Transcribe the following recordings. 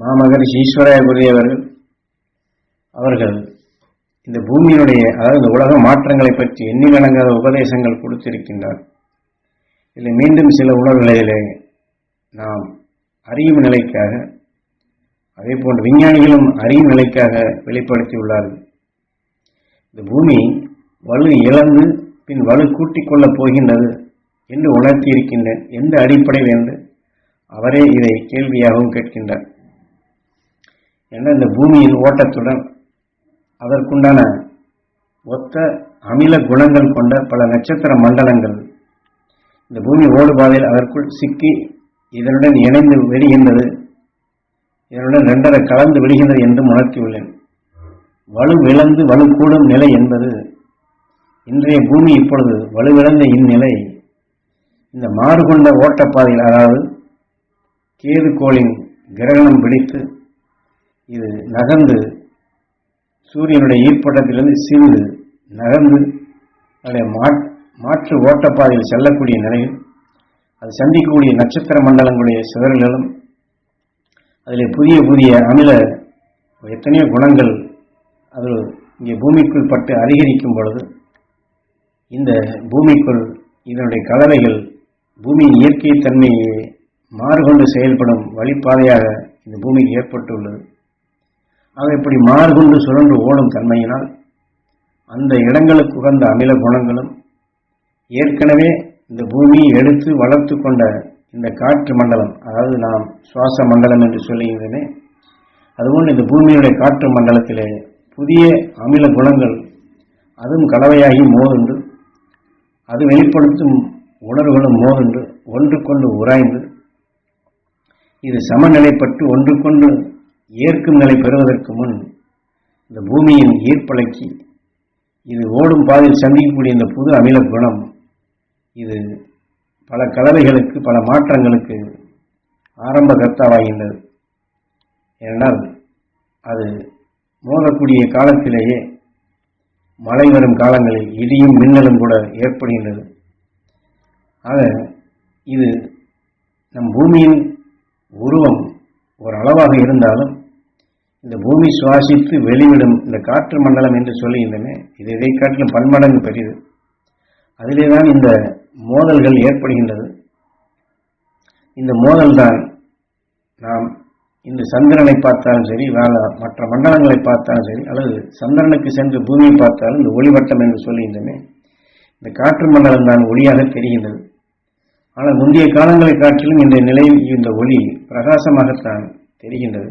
மாமகரிஷி ஈஸ்வராய குருதேவர்கள் அவர்கள் இந்த பூமியினுடைய அதாவது உலக மாற்றங்களை பற்றி எண்ணி வணங்காத உபதேசங்கள் கொடுத்திருக்கின்றார். இதில் மீண்டும் சில உணர்வுகளிலே நாம் அறியும் நிலைக்காக அதே போன்ற விஞ்ஞானிகளும் அறியும் நிலைக்காக வெளிப்படுத்தியுள்ளார்கள். இந்த பூமி வலு இழந்து பின் வலு கூட்டிக் கொள்ளப் போகின்றது என்று உணர்த்தியிருக்கின்றேன் எந்த அடிப்படையில் என்று அவரே இதை கேள்வியாகவும் கேட்கின்றார். என இந்த பூமியின் ஓட்டத்துடன் அதற்குண்டான ஒத்த அமில குணங்கள் கொண்ட பல நட்சத்திர மண்டலங்கள் இந்த பூமி ஓடுபாதையில் அதற்குள் சிக்கி இதனுடன் இணைந்து விடுகின்றது. இதனுடன் ரெண்டரை கலந்து விடுகின்றது என்று உணர்த்தியுள்ளேன். வலு விளந்து வலு கூடும் நிலை என்பது இன்றைய பூமி இப்பொழுது வலுவிழந்த இந்நிலை. இந்த மாறுகொண்ட ஓட்டப்பாதையில் அதாவது கேது கோளின் கிரகணம் பிடித்து இது நகர்ந்து சூரியனுடைய ஈர்ப்பட்டத்திலிருந்து சிறிது நகர்ந்து அதனுடைய மாற்று ஓட்டப்பாதையில் செல்லக்கூடிய நிலையில் அது சந்திக்கக்கூடிய நட்சத்திர மண்டலங்களுடைய சிதறல்களும் அதில் புதிய புதிய அமில எத்தனையோ குணங்கள் அது இங்கே பூமிக்குள் பட்டு அதிகரிக்கும் பொழுது இந்த பூமிக்குள் இதனுடைய கலவைகள் பூமியின் இயற்கை தன்மையை மாறுகொண்டு செயல்படும் வழிப்பாதையாக இந்த பூமிக்கு ஏற்பட்டுள்ளது. ஆக இப்படி மாறுகொண்டு சுழன்று ஓடும் தன்மையினால் அந்த இடங்களுக்கு உகந்த அமில குணங்களும் ஏற்கனவே இந்த பூமியை எடுத்து வளர்த்து கொண்ட இந்த காற்று மண்டலம் அதாவது நாம் சுவாச மண்டலம் என்று சொல்லுகின்றனே அதுபோல் இந்த பூமியுடைய காற்று மண்டலத்திலே புதிய அமில குணங்கள் அதுவும் கலவையாகி மோதுண்டு அது வெளிப்படுத்தும் உணர்வுகளும் மோதுண்டு ஒன்றுக்கொண்டு உராய்ந்து இது சமநிலைப்பட்டு ஒன்றுக்கொண்டு ஏற்கும் நிலை பெறுவதற்கு முன் இந்த பூமியின் ஈர்ப்பலைக்கு இது ஓடும் பாதையில் சந்திக்கக்கூடிய இந்த புது அமில குணம் இது பல கலவைகளுக்கு பல மாற்றங்களுக்கு ஆரம்ப கர்த்தாவாகின்றது ஏனால் அது மோதக்கூடிய காலத்திலேயே மழை வரும் காலங்களில் இடியும் மின்னலும் கூட ஏற்படுகின்றது. ஆக இது நம் பூமியின் உருவம் ஒரு அளவாக இருந்தாலும் இந்த பூமி சுவாசித்து வெளிவிடும் இந்த காற்று மண்டலம் என்று சொல்லுகின்றன இது இதை காட்டிலும் பன்மடங்கு பெரியது அதிலே தான் இந்த மோதல்கள் ஏற்படுகின்றது. இந்த மோதல் தான் நாம் இந்த சந்திரனை பார்த்தாலும் சரி மற்ற மண்டலங்களை பார்த்தாலும் சரி அல்லது சந்திரனுக்கு சென்று பூமியை பார்த்தாலும் இந்த ஒளிவட்டம் என்று சொல்லுகின்றன இந்த காற்று மண்டலம் தான் ஒளியாக தெரிகின்றது. ஆனால் முந்தைய காலங்களை காட்டிலும் இந்த நிலையில் இந்த ஒளி பிரகாசமாகத்தான் தெரிகின்றது.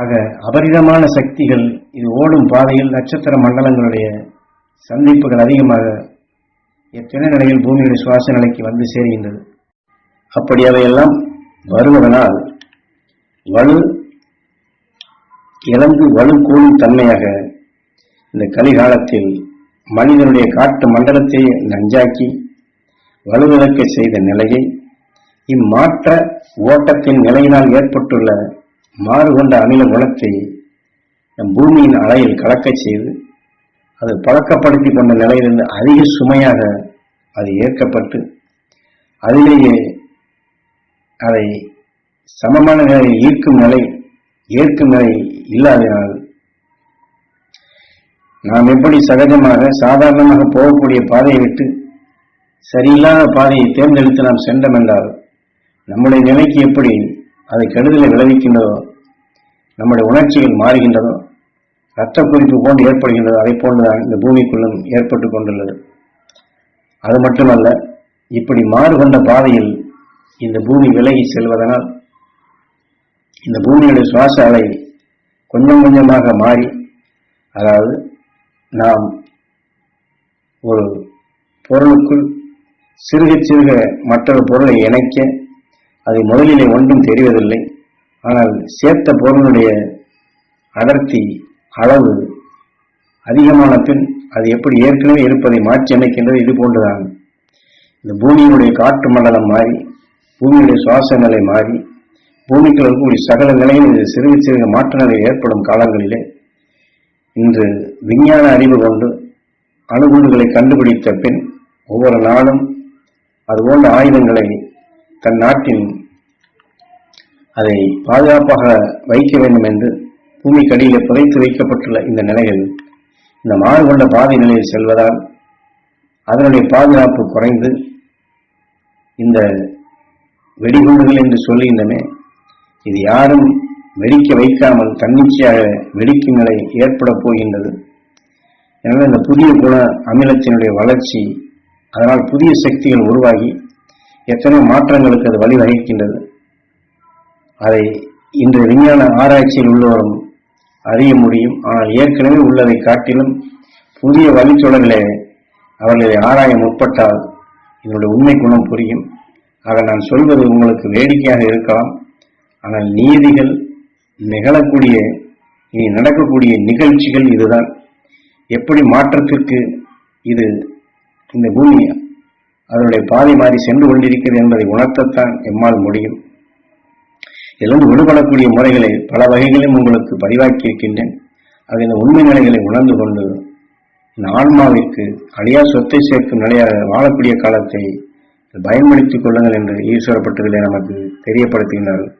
ஆக அபரிதமான சக்திகள் இது ஓடும் பாதையில் நட்சத்திர மண்டலங்களுடைய சந்திப்புகள் அதிகமாக எத்தனை நிலையில் பூமியுடைய சுவாச நிலைக்கு வந்து சேருகின்றது? அப்படி அவையெல்லாம் வருவதனால் வலு இழந்து வலு கூடும் தன்மையாக இந்த கலிகாலத்தில் மனிதனுடைய காட்டு மண்டலத்தை நஞ்சாக்கி வலுவிழக்க செய்த நிலையை இம்மாற்ற ஓட்டத்தின் நிலையினால் ஏற்பட்டுள்ள மாறுகொண்ட அமில குணத்தை நம் பூமியின் அலையில் கலக்கச் செய்து அது பழக்கப்படுத்தி கொண்ட நிலையிலிருந்து அதிக சுமையாக அது ஏற்கப்பட்டு அதிலேயே அதை சமமான நிலையில் ஈர்க்கும் நிலை ஏற்கும் நிலை இல்லாதனால் நாம் எப்படி சகஜமாக சாதாரணமாக போகக்கூடிய பாதையை விட்டு சரியில்லாத பாதையை தேர்ந்தெடுத்து நாம் சென்றமென்றால் நம்முடைய நிலைக்கு எப்படி அதை கெடுதலை விளைவிக்கின்றதோ நம்முடைய உணர்ச்சிகள் மாறுகின்றதோ ரத்த குறிப்பு போன்று ஏற்படுகின்றதோ அதை போன்றுதான் இந்த பூமிக்குள்ளும் ஏற்பட்டு கொண்டுள்ளது. அது மட்டுமல்ல இப்படி மாறுகொண்ட பாதையில் இந்த பூமி விலகி செல்வதனால் இந்த பூமியுடைய சுவாச அலை கொஞ்சம் கொஞ்சமாக மாறி அதாவது நாம் ஒரு பொருளுக்குள் சிறுக சிறுக மற்றொரு பொருளை இணைக்க அது முதலிலே ஒன்றும் தெரிவதில்லை. ஆனால் சேர்த்த பொருளுடைய அடர்த்தி அளவு அதிகமான பின் அது எப்படி ஏற்கனவே இருப்பதை மாற்றி அமைக்கின்றது இது போன்றுதான். இந்த பூமியினுடைய காற்று மண்டலம் மாறி பூமியுடைய சுவாச நிலை மாறி பூமிக்குள் இருக்கக்கூடிய சகல நிலையில் இது சிறுக சிறுக மாற்ற ஏற்படும் காலங்களிலே இன்று விஞ்ஞான அறிவு கொண்டு அணுகுண்டுகளை கண்டுபிடித்த பின் ஒவ்வொரு நாளும் அதுபோன்ற ஆயுதங்களை தன் நாட்டின் அதை பாதுகாப்பாக வைக்க வேண்டும் என்று பூமிக்கடியிலே புதைத்து வைக்கப்பட்டுள்ள இந்த நிலையில் இந்த மாறு கொண்ட பாதை நிலையில் செல்வதால் அதனுடைய பாதுகாப்பு குறைந்து இந்த வெடிகுண்டுகள் என்று சொல்லுகின்றமே இது யாரும் வெடிக்க வைக்காமல் தன்னிச்சையாக வெடிக்கும் நிலை ஏற்பட போகின்றது. எனவே இந்த புதிய குண அமிலத்தினுடைய வளர்ச்சி அதனால் புதிய சக்திகள் உருவாகி எத்தனை மாற்றங்களுக்கு அது வழிவகுக்கின்றது அதை இன்று விஞ்ஞான ஆராய்ச்சியில் உள்ளவரும் அறிய முடியும். ஆனால் ஏற்கனவே உள்ளதை காட்டிலும் புதிய வழித்தொடர்களே அவர்களை ஆராய முற்பட்டால் இதனுடைய உண்மை குணம் புரியும். ஆக நான் சொல்வது உங்களுக்கு வேடிக்கையாக இருக்கலாம். ஆனால் நீதிகள் நிகழக்கூடிய இனி நடக்கக்கூடிய நிகழ்ச்சிகள் இதுதான். எப்படி மாற்றத்திற்கு இது இந்த பூமி அதனுடைய பாதை மாறி சென்று கொண்டிருக்கிறது என்பதை உணர்த்தத்தான் எம்மால் முடியும். இதிலிருந்து விடுபடக்கூடிய முறைகளை பல வகைகளிலும் உங்களுக்கு பதிவாக்கி இருக்கின்றேன். இந்த உண்மை நிலைகளை உணர்ந்து கொண்டு ஆன்மாவிற்கு அழியா சொத்தை சேர்க்கும் நிலையாக வாழக்கூடிய காலத்தை பயன்படுத்திக் கொள்ளுங்கள் என்று ஈஸ்வரப்பட்டுகளை நமக்கு தெரியப்படுத்துகின்றார்கள்.